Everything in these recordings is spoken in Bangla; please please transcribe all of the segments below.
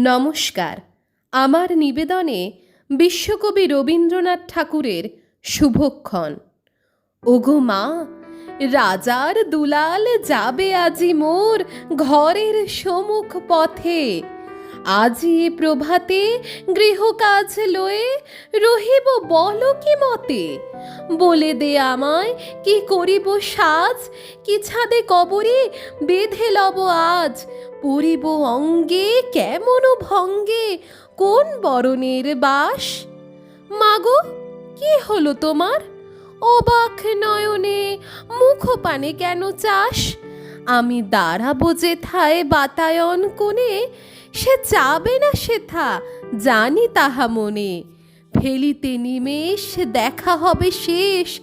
নমস্কার। আমার নিবেদনে বিশ্বকবি রবীন্দ্রনাথ ঠাকুরের শুভক্ষণ। ওগো মা, রাজার দুলাল যাবে আজি মোর ঘরের সমুখ পথে। আজি প্রভাতে গৃহকাজ লয়ে রহিব বল কি মতে? বলে দে আমায়, কি করিব সাজ? কি ছাদে কবরে বেঁধে লব আজ? পরিব অঙ্গে, কেমন ভঙ্গে? কোন বরণের বাস? মাগো, কি হলো তোমার? অবাক নয়নে মুখ পানে কেন চাস? আমি দাঁড়াবো যেথায় বাতায়ন কোণে, সে চাবে না সেথা, জানি তাহা মনে। ফেলিতে নিমেষ, দেখা হবে শেষ,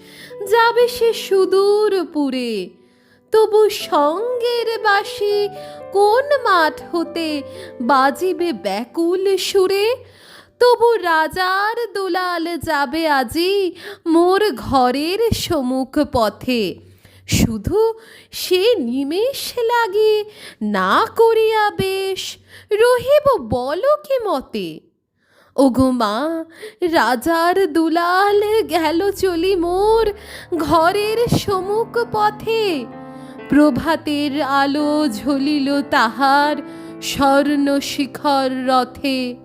যাবে সে সুদূর পুরে। তবু সঙ্গের বাসি কোন মাঠ হতে বাজিবে ব্যাকুল সুরে? তবু রাজার দোলাল যাবে আজি মোর ঘরের সমুখ পথে। শুধু সে নিমেষ লাগে, না করিয়া বেশ। রহিব বল কি মতে? ওগো মা, রাজার দুলাল গেল চলি মোর ঘরের সমুখ পথে। প্রভাতের আলো ঝলিল তাহার স্বর্ণ শিখর রথে।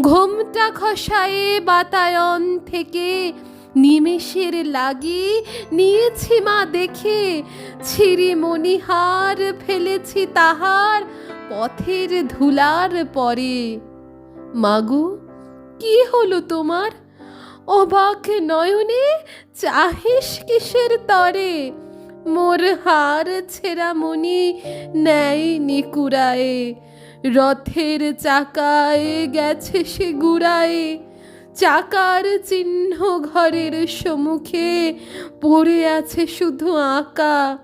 ঘোমটা খসায়ে বাতায়ন থেকে নিমেষের লাগি নিয়েছি মা দেখে। ছিরি মণিহার ফেলেছি তাহার পথের ধুলার পরে। মাগু, কি হলো তোমার? অবাক নয়নে চাহিস কিসের তরে? মোর হার ছেঁড়া মনি নেয় নিকুরায়ে রথের চাকায় গেছে সে গুড়ায়ে। চাকার চিহ্ন ঘরের সম্মুখে পড়ে আছে শুধু আঁকা।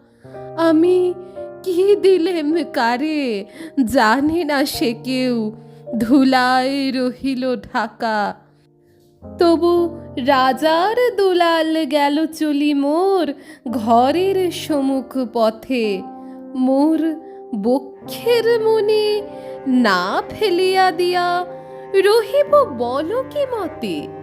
আমি কি দিলেম কারে, জানে না সে কেউ। ধুলায় রহিল ঢাকা। তবু রাজার দুলাল গেল চলি মোর ঘরের সমুখ পথে। মোর বক্ষের মনে না ফেলিয়া দিয়া রহিব বল কি মতে?